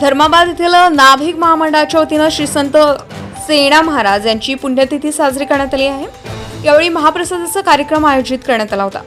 धर्माबाद येथील नाभिक महामंडळाच्या वतीनं श्री संत सेना महाराज यांची पुण्यतिथी साजरी करण्यात आली आहे. यावेळी महाप्रसादाचा कार्यक्रम आयोजित करण्यात आला होता.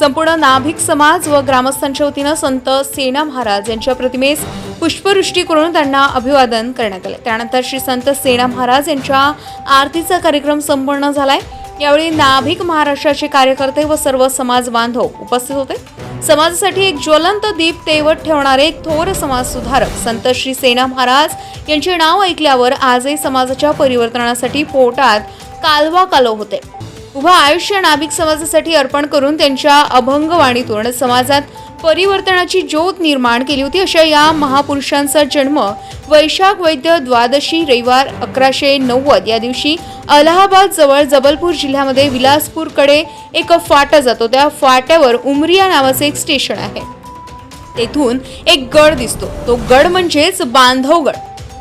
संपूर्ण नाभिक समाज व ग्रामस्थांच्या वतीनं संत सेना महाराज यांच्या प्रतिमेस पुष्पवृष्टी करून त्यांना अभिवादन करण्यात आले. त्यानंतर श्री संत सेना महाराज यांच्या आरतीचा कार्यक्रम संपन्न झालाय. यावेळी नाभिक महाराष्ट्राचे कार्यकर्ते व सर्व समाज बांधव उपस्थित होते. समाजासाठी एक ज्वलंत दीप तेवत ठेवणारे एक थोर समाजसुधारक संत श्री सेना महाराज यांचे नाव ऐकल्यावर आजही समाजाच्या परिवर्तनासाठी पोटात कालवा कालो होते. उभं आयुष्य नाभिक समाजासाठी अर्पण करून त्यांच्या अभंगवाणीतून समाजात परिवर्तनाची ज्योत निर्माण केली होती. अशा या महापुरुषांचा जन्म वैशाख वैद्य द्वादशी रविवार अकराशे नव्वद या दिवशी अलाहाबाद जवळ जबलपूर जिल्ह्यामध्ये विलासपूरकडे एक फाटा जातो. त्या फाट्यावर उमरिया नावाचे एक स्टेशन आहे. तेथून एक गड दिसतो. तो गड म्हणजेच बांधवगड.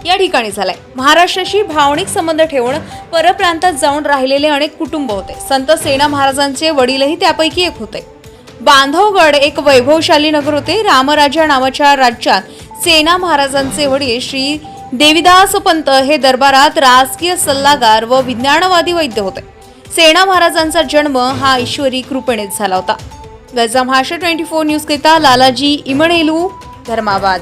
या ठिकाणी झालाय. महाराष्ट्राशी भावनिक संबंध ठेवून परप्रांतात जाऊन राहिलेले अनेक कुटुंब होते. संत सेना महाराजांचे वडीलही त्यापैकी एक होते. बांधवगड एक वैभवशाली नगर होते. रामराजा नावाच्या राज्यात सेना महाराजांचे वडील श्री देविदास पंत हे दरबारात राजकीय सल्लागार व विज्ञानवादी वैद्य होते. सेना महाराजांचा जन्म हा ईश्वरी कृपेनेच झाला होता. Gaja Maharashtra twenty four news करिता लालाजी इमणेलू धर्माबाद.